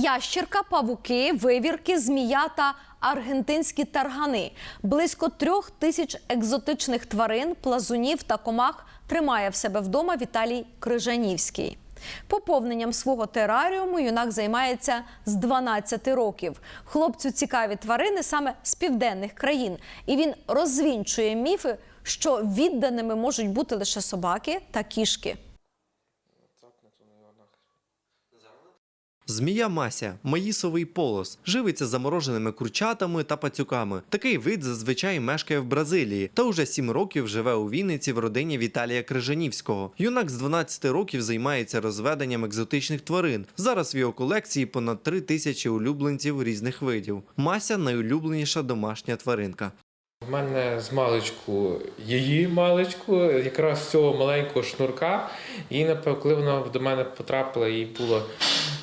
Ящірка, павуки, вивірки, змія та аргентинські таргани. Близько трьох тисяч екзотичних тварин, плазунів та комах тримає в себе вдома Віталій Крижанівський. Поповненням свого тераріуму юнак займається з 12 років. Хлопцю цікаві тварини саме з південних країн, і він розвінчує міфи, що відданими можуть бути лише собаки та кішки. Змія Мася маїсовий полос живиться замороженими курчатами та пацюками. Такий вид зазвичай мешкає в Бразилії та уже сім років живе у Вінниці в родині Віталія Крижанівського. Юнак з 12 років займається розведенням екзотичних тварин. Зараз в його колекції понад три тисячі улюбленців різних видів. Мася найулюбленіша домашня тваринка. У мене з маличку її маличку, якраз цього маленького шнурка. І напевно, коли вона до мене потрапила, їй було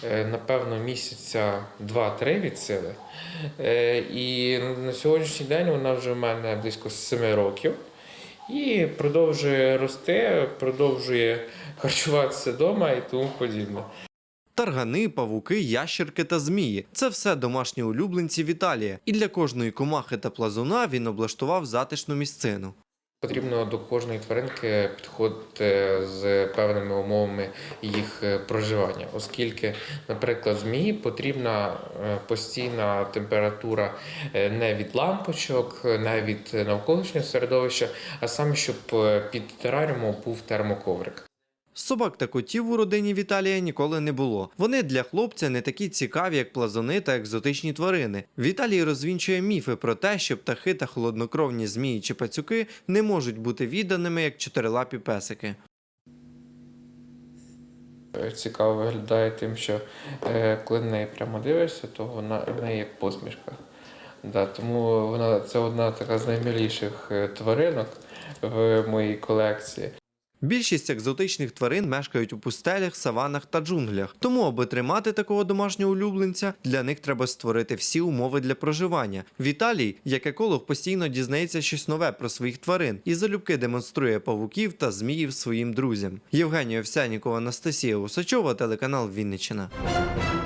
напевно місяця 2-3 від сили. Е, І на сьогоднішній день вона вже в мене близько 7 років. І продовжує рости, продовжує харчуватися вдома і тому подібне. Таргани, павуки, ящерки та змії це все домашні улюбленці Віталія. І для кожної комахи та плазуна він облаштував затишну місцину. Потрібно до кожної тваринки підходити з певними умовами їх е, проживання, оскільки, наприклад, змії потрібна е, постійна температура е, не від лампочок, не від навколишнього середовища, а саме щоб під тераріумом був термоковрик. Собак та котів у родині Віталія ніколи не було. Вони для хлопця не такі цікаві, як плазуни та екзотичні тварини. Віталій розвінчує міфи про те, що птахи та холоднокровні змії чи пацюки не можуть бути відданими як чотирилапі песики. Е, Цікаво виглядає тим, що е, коли на неї прямо дивишся, то вона в неї як посмішка. Да, тому вона це одна така з наймиліших е, тваринок в моїй колекції. Більшість екзотичних тварин мешкають у пустелях, саванах та джунглях. Тому, аби тримати такого домашнього улюбленця, для них треба створити всі умови для проживання. Віталій, як еколог, постійно дізнається щось нове про своїх тварин і залюбки демонструє павуків та зміїв своїм друзям. Євгенія Овсянікова, Анастасія Усачова, телеканал Вінниччина.